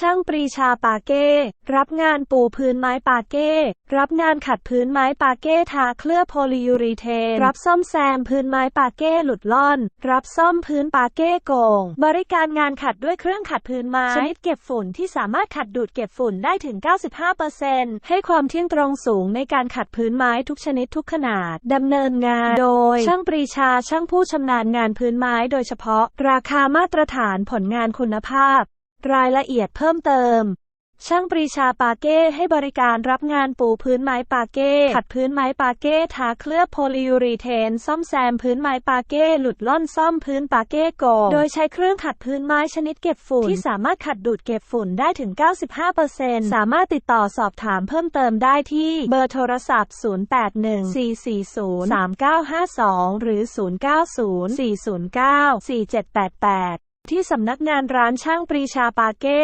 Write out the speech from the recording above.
ช่างปรีชาปาเก้ รับงานปูพื้นไม้ปาเก้ รับงานขัดพื้นไม้ปาเก้ทาเคลือบโพลียูรีเทน รับซ่อมแซมพื้นไม้ปาเก้หลุดล่อน รับซ่อมพื้นปาเก้โกง บริการงานขัดด้วยเครื่องขัดพื้นไม้ ชนิดเก็บฝุ่นที่สามารถขัดดูดเก็บฝุ่นได้ถึง 95%ให้ความเที่ยงตรงสูงในการขัดพื้นไม้ทุกชนิดทุกขนาด ดำเนินงานโดย ช่างปรีชาช่างผู้ชำนาญงานพื้นไม้โดยเฉพาะ ราคามาตรฐานผลงานคุณภาพ รายละเอียดเพิ่มเติม ช่างปรีชาปาเก้ให้บริการรับงานปูพื้นไม้ปาเก้ขัดพื้นไม้ปาเก้ทาเคลือบโพลียูรีเทน ซ่อมแซมพื้นไม้ปาเก้หลุดล่อนซ่อมพื้นปาเก้โกโดยใช้เครื่องขัดพื้นไม้ชนิดเก็บฝุ่น ที่สามารถขัดดูดเก็บฝุ่นได้ถึง 95%สามารถติดต่อสอบถามเพิ่มเติมได้ที่เบอร์โทรศัพท์ 0814403952 หรือ 0904094788 ที่สำนักงานร้านช่างปรีชาปาเก้